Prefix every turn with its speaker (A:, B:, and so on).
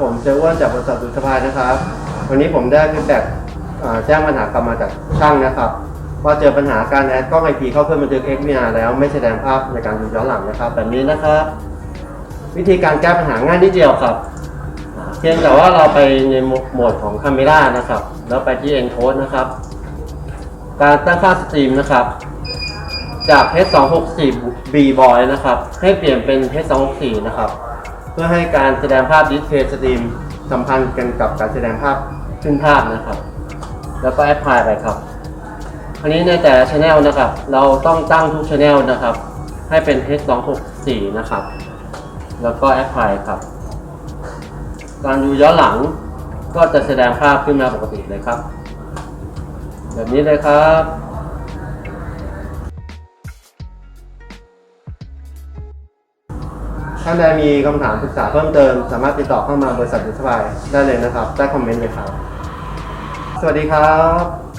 A: ผมเจออ้วนจากบริษัทดุสภานะครับ วันนี้ผมได้ฟีดแบ็กแจ้งปัญหากลับมาจากช่างนะครับว่าเจอปัญหาการแอดกล้องไอพีเข้าเครื่องบันทึก XVR แล้วไม่แสดงภาพในการดูย้อนหลังนะครับ แบบนี้นะครับ วิธีการแก้ปัญหาง่ายนิดเดียวครับ เพียงแต่ว่าเราไปในโหมดของ Camera นะครับ แล้วไปที่ Encode นะครับ การตั้งค่าสตรีมนะครับจาก H264 B Boy นะครับ ให้เปลี่ยนเป็น H264 นะครับ เพื่อให้การแสดงภาพดิสเพย์สตรีมสัมพันธ์กันกับการแสดงภาพขึ้นภาพนะครับ แล้วก็แอปพลายไปครับ อันนี้ในแต่ละช anel นะครับ เราต้องตั้งทุกช anel นะครับ ให้เป็น H264 นะครับ แล้วก็แอปพลายครับ การดูย้อนหลังก็จะแสดงภาพขึ้นมาปกติเลยครับ แบบนี้เลยครับ ท่านใดมีคำถามปรึกษาเพิ่มเติม สามารถติดต่อเข้ามาบริษัทดิสพายได้เลยนะครับ ใต้คอมเมนต์เลยครับ สวัสดีครับ